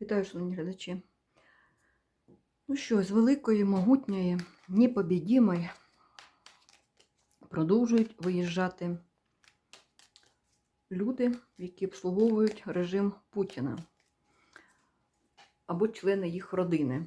Вітаю, шановні глядачі. Ну що, з великої, могутньої, непобідімої продовжують виїжджати люди, які обслуговують режим Путіна або члени їх родини.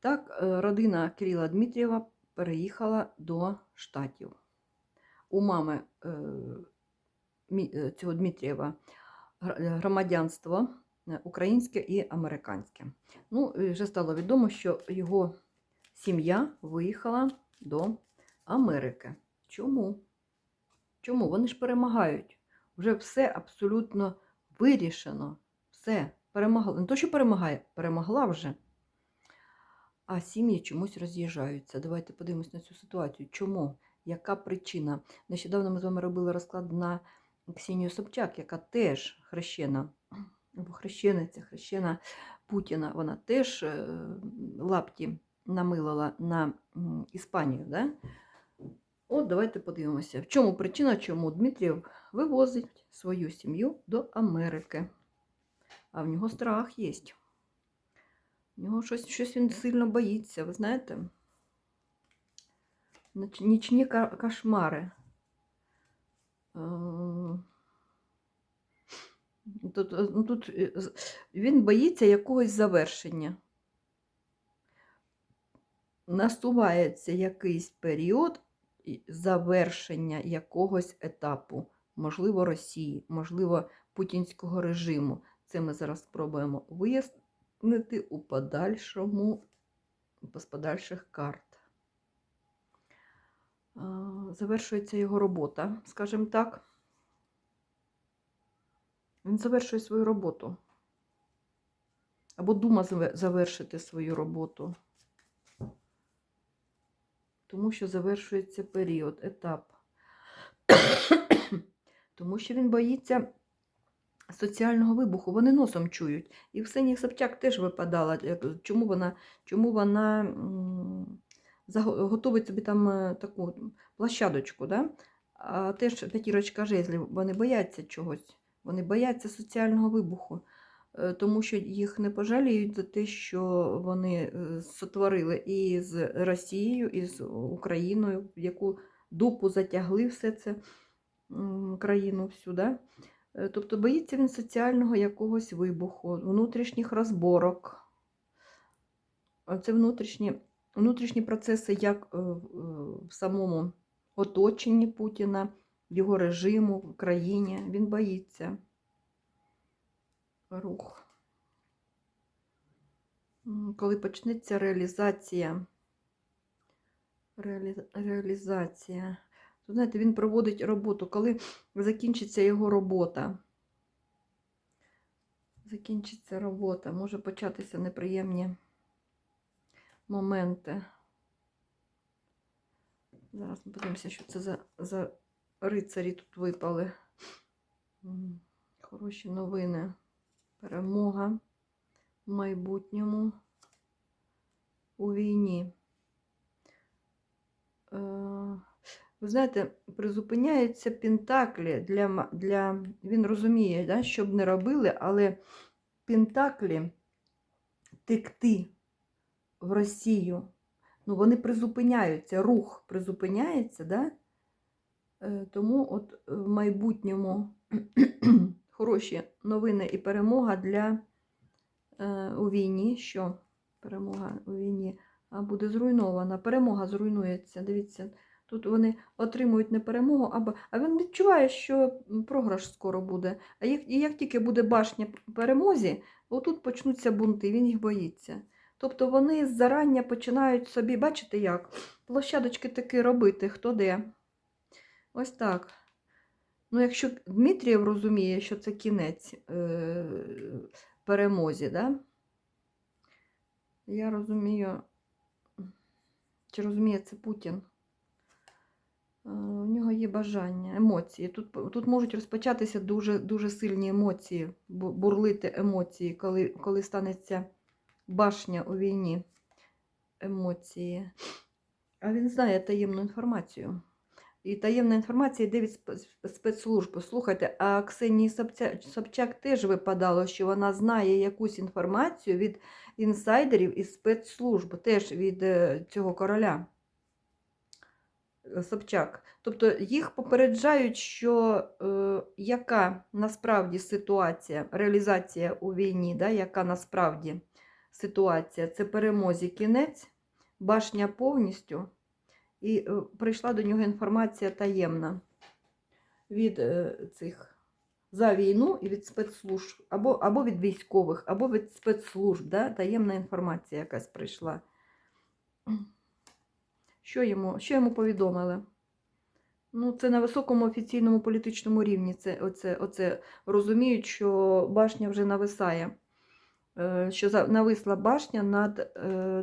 Так, е, родина Кирила Дмитрієва переїхала до Штатів. У мами е, е, цього Дмитрієва громадянство українське і американське. Ну, вже стало відомо, що його сім'я виїхала до Америки. Чому? Чому? Вони ж перемагають. Вже все абсолютно вирішено. Все, перемагала. Не то, що перемагає, перемогла вже. А сім'ї чомусь роз'їжджаються. Давайте подивимось на цю ситуацію. Чому? Яка причина? Нещодавно ми з вами робили розклад на Ксенію Собчак, яка теж хрещена, або хрещениця, хрещена Путіна. Вона теж е, лапті намилила на Іспанію. Да? От давайте подивимося, в чому причина, чому Дмитрів вивозить свою сім'ю до Америки. А в нього страх є. В нього щось, щось він сильно боїться, ви знаєте? Нічні кошмари. Тут, е, ну, тут е, він боїться якогось завершення. Настувається якийсь період завершення якогось етапу, можливо, Росії, можливо, путінського режиму. Це ми зараз спробуємо вияснити у подальшому, з подальших карт. Завершується його робота, скажімо так. Він завершує свою роботу. Або дума завершити свою роботу. Тому що завершується період, етап. Тому що він боїться соціального вибуху. Вони носом чують. І в Ксенії Собчак теж випадала. Чому вона, чому вона готовить собі там е, таку площадочку, да? а теж п'ятірочка жезлів, вони бояться чогось. Вони бояться соціального вибуху, е, тому що їх не пожаліють за те, що вони е, сотворили і з Росією, і з Україною, в яку дупу затягли все це країну всю. Да? Е, Тобто боїться він соціального якогось вибуху, внутрішніх розборок. Це внутрішні, внутрішні процеси як в- самому оточенні Путіна, його режиму, в країні. Він боїться. Рух. Коли почнеться реалізація. Реалі... Реалізація. То, знаєте, він проводить роботу, коли закінчиться його робота. Закінчиться робота, може початися неприємні моменти. Зараз ми подивимося, що це за, за рицарі тут випали. Хороші новини. Перемога в майбутньому у війні. Е, Ви знаєте, призупиняються пентаклі для, для... він розуміє, да, що б не робили, але пентаклі текти в Росію, ну, вони призупиняються, рух призупиняється, да? Е, тому от в майбутньому хороші новини і перемога для е, у війні. Що перемога у війні буде зруйнована? Перемога зруйнується. Дивіться, тут вони отримують не перемогу, або а він відчуває, що програш скоро буде. А як, як тільки буде башня перемозі, отут почнуться бунти, він їх боїться. Тобто вони зарання починають собі, бачите як, площадочки таки робити, хто де. Ось так. Ну, якщо Дмитрієв розуміє, що це кінець е, перемозі, да? я розумію, чи розуміє це Путін. Е, У нього є бажання, емоції. Тут, тут можуть розпочатися дуже, дуже сильні емоції, бурлити емоції, коли, коли станеться башня у війні. Емоції. А він знає таємну інформацію. І таємна інформація йде від спецслужб. Слухайте, а Ксенії Собчак теж випадало, що вона знає якусь інформацію від інсайдерів із спецслужб, теж від е, цього короля. е, Собчак. Тобто їх попереджають, що е, яка насправді ситуація, реалізація у війні, да, яка насправді ситуація, це перемозі кінець, башня повністю, і е, прийшла до нього інформація таємна від е, цих за війну і від спецслужб, або, або від військових, або від спецслужб, да, таємна інформація якась прийшла. Що йому, що йому повідомили? Ну, це на високому офіційному політичному рівні. Це, оце, оце розуміють, що башня вже нависає. Е, Що нависла башня над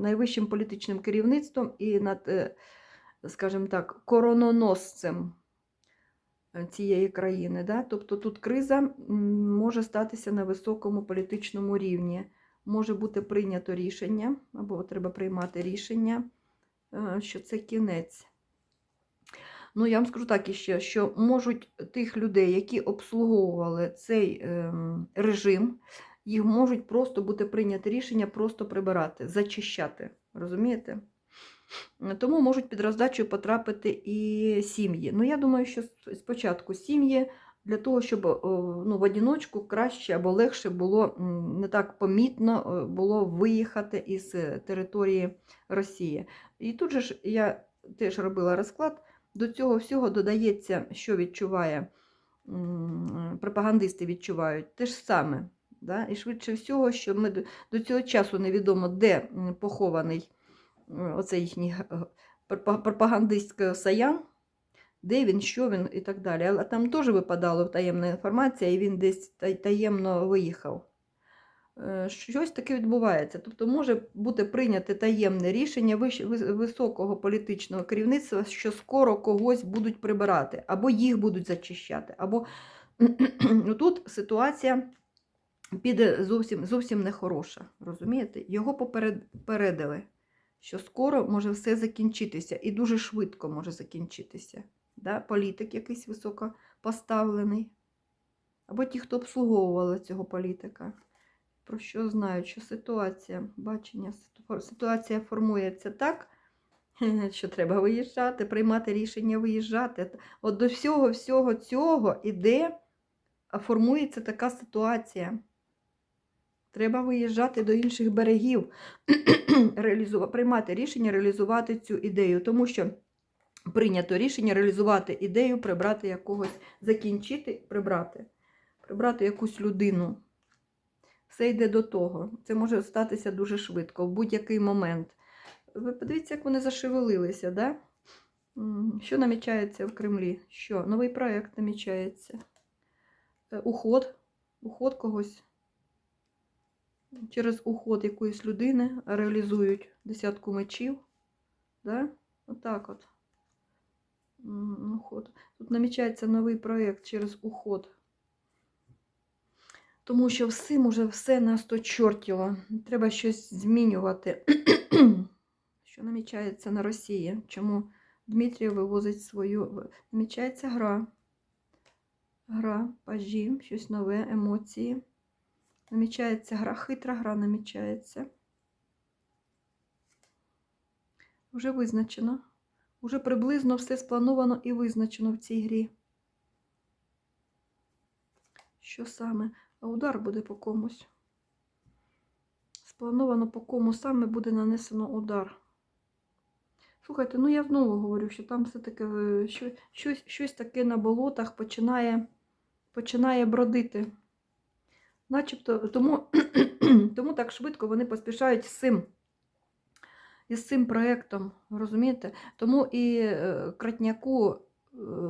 найвищим політичним керівництвом і над, скажімо так, корононосцем е, цієї країни. Да? Тобто тут криза може статися на високому політичному рівні. Може бути прийнято рішення, або треба приймати рішення, е, що це кінець. Ну, я вам скажу так іще, що можуть тих людей, які обслуговували цей ем, режим, їх можуть просто бути прийняти рішення просто прибирати, зачищати. Розумієте? Тому можуть під роздачу потрапити і сім'ї. Ну, я думаю, що спочатку сім'ї для того, щоб ну, в одіночку краще або легше було не так помітно е, було виїхати із е, території Росії. І тут же ж я теж робила розклад. До цього всього додається, що відчуває пропагандисти відчувають те ж саме. Да? І швидше всього, що ми до цього часу невідомо, де похований е, оцей їхній г- г- пропа- пропагандист Саян, де він, що він і так далі. Але там теж випадала таємна інформація, і він десь таємно виїхав. Е, Щось таке відбувається. Тобто може бути прийняте таємне рішення високого політичного керівництва, що скоро когось будуть прибирати, або їх будуть зачищати, або ну, тут ситуація піде зовсім, зовсім нехороша. Розумієте? Його поперед- попередили, що скоро може все закінчитися, і дуже швидко може закінчитися. Да? Політик якийсь високо поставлений, або ті, хто обслуговували цього політика про що знають, що ситуація, бачення, ситуація формується так, що треба виїжджати, приймати рішення виїжджати. От до всього всього цього іде, формується така ситуація. Треба виїжджати до інших берегів, приймати рішення реалізувати цю ідею, тому що прийнято рішення реалізувати ідею, прибрати якогось, закінчити, прибрати, прибрати якусь людину. Все йде до того. Це може статися дуже швидко, в будь-який момент. Ви подивіться, як вони зашевелилися, да? Що намічається в Кремлі? Що? Новий проєкт намічається. Е, Уход. Уход когось. Через уход якоїсь людини реалізують десятку мечів. Да? Отак от. Уход. Тут намічається новий проєкт через уход. Тому що всім уже все нас то чортіло. Треба щось змінювати. що намічається на Росії? Чому Дмитрія вивозить свою. Намічається гра. Гра, пажі, щось нове, емоції. Намічається гра, хитра гра намічається. Вже визначено. Уже приблизно все сплановано і визначено в цій грі. Що саме? А удар буде по комусь. Сплановано по кому саме буде нанесено удар. Слухайте, ну я знову говорю, що там все-таки е, щось, щось таке на болотах починає, починає бродити. Начебто, тому, тому так швидко вони поспішають з цим. Із цим проєктом, розумієте? Тому і е, Кратняку е,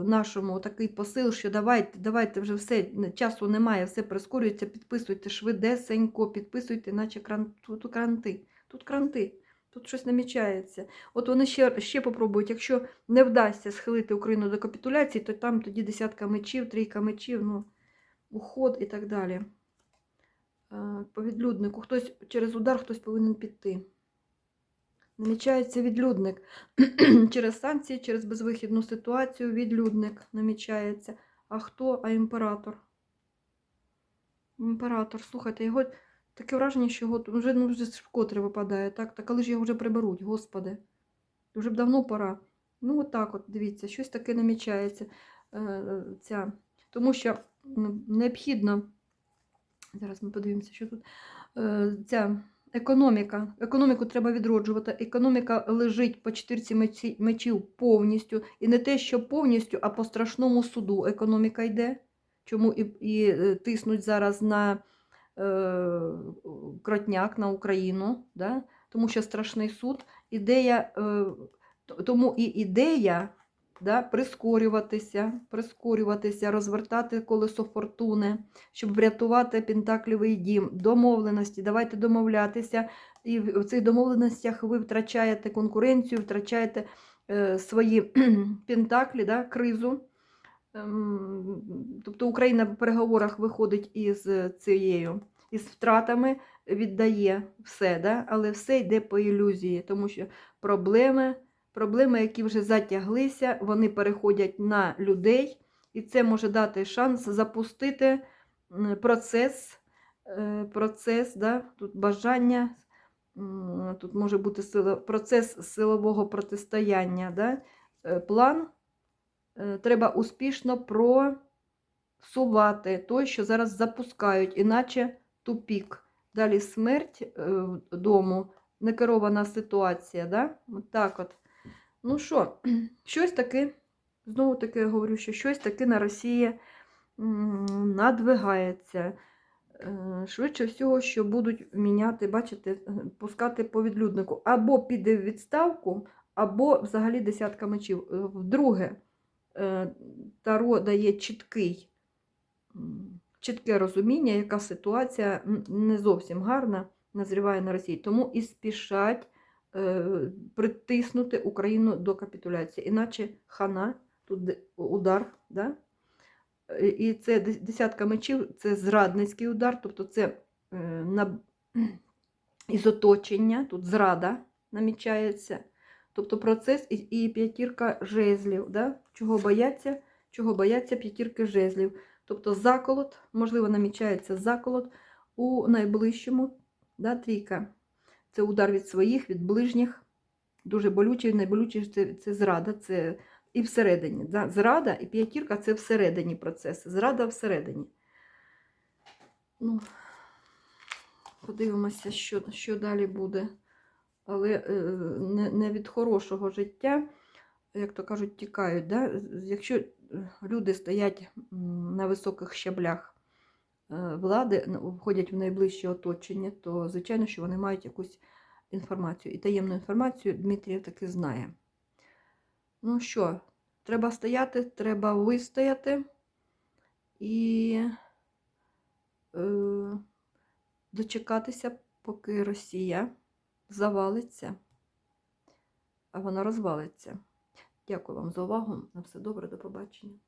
нашому такий посил, що давайте, давайте вже все, часу немає, все прискорюється, підписуйте швидесенько, підписуйте, наче кран, тут кранти. Тут кранти, тут щось намічається. От вони ще, ще попробують, якщо не вдасться схилити Україну до капітуляції, то там тоді десятка мечів, трійка мечів, ну, уход і так далі. Е, По відлюднику, хтось через удар хтось повинен піти. Намічається відлюдник. через санкції, через безвихідну ситуацію відлюдник намічається. А хто? А імператор. Імператор, слухайте, його таке враження, що його вже ну, вже вкотре випадає. Так, так коли ж його вже приберуть, господи. Вже б давно пора. Ну, от так от, дивіться, щось таке намічається. Е, ця. Тому що необхідно. Зараз ми подивимося, що тут. Е, ця економіка. Економіку треба відроджувати. Економіка лежить по чотирці мечів повністю. І не те, що повністю, а по страшному суду економіка йде. Чому і, і е, тиснуть зараз на е, кротняк, на Україну, да? тому що страшний суд. Ідея, е, тому і ідея да, прискорюватися, прискорюватися, розвертати колесо фортуни, щоб врятувати Пентаклівий дім, домовленості. Давайте домовлятися. І в цих домовленостях ви втрачаєте конкуренцію, втрачаєте е, свої пентаклі, да, кризу. Ем, Тобто Україна в переговорах виходить із цією, із втратами, віддає все, да? але все йде по ілюзії, тому що проблеми, проблеми, які вже затяглися, вони переходять на людей, і це може дати шанс запустити процес, е, процес да? тут бажання, тут може бути сила, процес силового протистояння, да? Е, план е, треба успішно просувати той, що зараз запускають, іначе тупік. Далі смерть вдому, некерована ситуація. Да? Так от. Ну що, щось таке, знову таки говорю, що щось таке на Росії надвигається. Е, Швидше всього, що будуть міняти, бачите, пускати по відлюднику. Або піде в відставку, або взагалі десятка мечів. Е, Вдруге, е, Таро дає чіткий, чітке розуміння, яка ситуація не зовсім гарна назріває на Росії. Тому і спішать притиснути Україну до капітуляції. Іначе хана, тут удар. Да? Е, І це десятка мечів, це зрадницький удар, тобто це е, на, із оточення, тут зрада намічається. Тобто процес і, і п'ятірка жезлів. Да? Чого бояться? Чого бояться п'ятірки жезлів. Тобто заколот, можливо, намічається заколот у найближчому да, трійка. Це удар від своїх, від ближніх. Дуже болючий, найболючий це, це зрада, це і всередині. Да? Зрада і п'ятірка це всередині процес. Зрада всередині. Ну, подивимося, що, що далі буде. Але е, не, не від хорошого життя, як то кажуть, тікають. Да? Якщо е, люди стоять на високих щаблях влади, входять в найближче оточення, то звичайно, що вони мають якусь інформацію. І таємну інформацію Дмитрій таки знає. Ну що, треба стояти, треба вистояти і е, дочекатися, поки Росія завалиться, а вона розвалиться. Дякую вам за увагу. На все добре, до побачення.